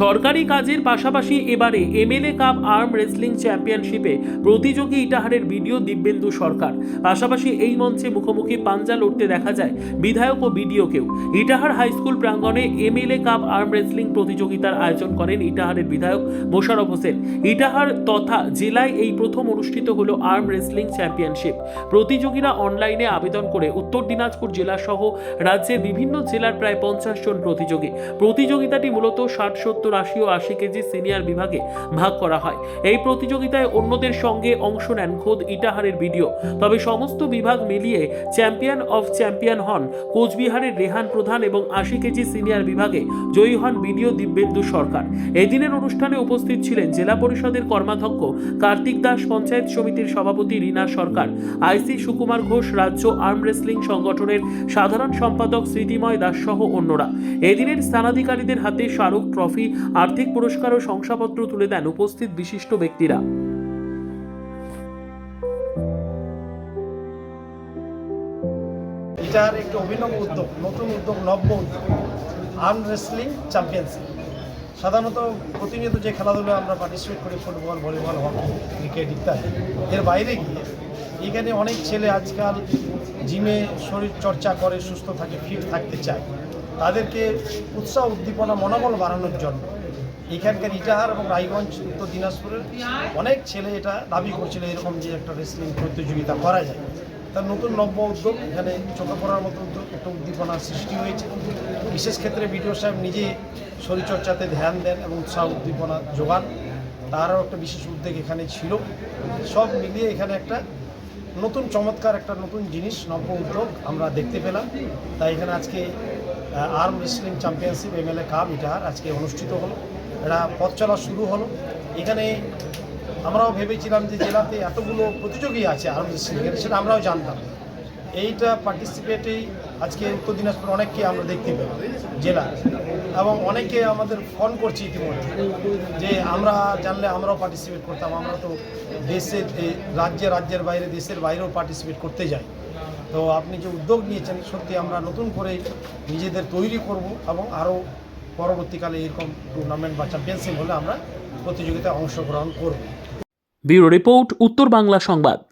সরকারি কাজের পাশাপাশি এবারে এমএলএ কাপ আর্ম রেসলিং চ্যাম্পিয়নশিপে প্রতিযোগী ইটাহারের ভিডিও দিব্যেন্দু সরকার। পাশাপাশি এই মঞ্চে মুখোমুখি পাঞ্জা লড়তে দেখা যায় বিধায়ক ও বিডিওকেও ইটাহার হাই স্কুল প্রাঙ্গণে এমএলএ কাপ আর্ম রেসলিং প্রতিযোগিতার আয়োজন করেন ইটাহারের বিধায়ক মোশারফ হোসেন। ইটাহার তথা জেলায় এই প্রথম অনুষ্ঠিত হলো আর্ম রেসলিং চ্যাম্পিয়নশিপ প্রতিযোগীরা অনলাইনে আবেদন করে উত্তর দিনাজপুর জেলা সহ রাজ্যের বিভিন্ন জেলার প্রায় পঞ্চাশ জন প্রতিযোগী। প্রতিযোগিতাটি মূলত ষাট, সত্তর আশি ও আশি কেজি সিনিয়র বিভাগে ভাগ করা হয়। এই প্রতিযোগিতায় অন্যদের সঙ্গে অংশ নেন খোদ ইটাহারের ভিডিও তবে সমস্ত বিভাগ মিলিয়ে চ্যাম্পিয়ন অফ চ্যাম্পিয়ন হন কোচবিহারের রেহান প্রধান এবং আশি কেজি সিনিয়র বিভাগে জয়ী হন বিডিও দিব্যেন্দু সরকার। এদিনের অনুষ্ঠানে উপস্থিত ছিলেন জেলা পরিষদের কর্মাধ্যক্ষ কার্তিক দাস, পঞ্চায়েত সমিতির সভাপতি রীনা সরকার, আইসি সুকুমার ঘোষ, রাজ্য আর্ম রেসলিং সংগঠনের সাধারণ সম্পাদক স্মৃতিময় দাস সহ অন্যরা। এদিনের স্থানাধিকারীদের হাতে স্মারক ট্রফি আর্থিক পুরস্কার ও শংসাপত্র তুলে দেন উপস্থিত বিশিষ্ট ব্যক্তিরা। এটার একটি অভিনব উদ্যোগ, নতুন উদ্যোগ, নব্য উদ্যোগ আর্ম রেসলিং চ্যাম্পিয়নশিপ সাধারণত প্রতিনিয়ত যে খেলাধুলো আমরা পার্টিসিপেট করি, ফুটবল, ভলিবল, হকি ক্রিকেট ইত্যাদি, এর বাইরে গিয়ে এখানে অনেক ছেলে আজকাল জিমে শরীর চর্চা করে, সুস্থ থাকে ফিট থাকতে চায়। তাদেরকে উৎসাহ, উদ্দীপনা, মনোবল বাড়ানোর জন্য এখানকার ইটাহার এবং রায়গঞ্জ উত্তর দিনাজপুরের অনেক ছেলে এটা দাবি করছিল এরকম যে একটা রেসলিং প্রতিযোগিতা করা যায়। তার নতুন নব্য উদ্যোগ, এখানে চোখে পড়ার মতো উদ্যোগ, একটা উদ্দীপনার সৃষ্টি হয়েছে। বিশেষ ক্ষেত্রে বিডিও সাহেব নিজে শরীরচর্চাতে ধ্যান দেন এবং উৎসাহ, উদ্দীপনা যোগান। তারও একটা বিশেষ উদ্যোগ এখানে ছিল। সব মিলিয়ে এখানে একটা নতুন চমৎকার একটা নতুন জিনিস, নব্য উদ্যোগ আমরা দেখতে পেলাম। তাই এখানে আজকে আর্ম রেসলিং চ্যাম্পিয়নশিপ এ কাপ ইটাহার আজকে অনুষ্ঠিত হলো। এটা পথ চলা শুরু হলো। এখানে আমরাও ভেবেছিলাম যে জেলাতে এতগুলো প্রতিযোগী আছে আর্ম রেসলিংয়ের সেটা আমরাও জানতাম। এইটা পার্টিসিপেটেই আজকে উত্তর দিনাজপুর অনেককে আমরা দেখতে পেলাম, জেলা। এবং অনেকে আমাদের ফোন করছে ইতিমধ্যে যে আমরা জানলে আমরাও পার্টিসিপেট করতাম, আমরা তো দেশে এ- রাজ্যে রাজ্যের বাইরে, দেশের বাইরেও পার্টিসিপেট করতে যাই। তো আপনি যে উদ্যোগ নিয়েছেন, সত্যি আমরা নতুন করে নিজেদের তৈরি করব এবং আরও পরবর্তীকালে এরকম টুর্নামেন্ট বা চ্যাম্পিয়নশিপ হলে আমরা প্রতিযোগিতায় অংশগ্রহণ করব। ব্যুরো রিপোর্ট, উত্তর বাংলা সংবাদ।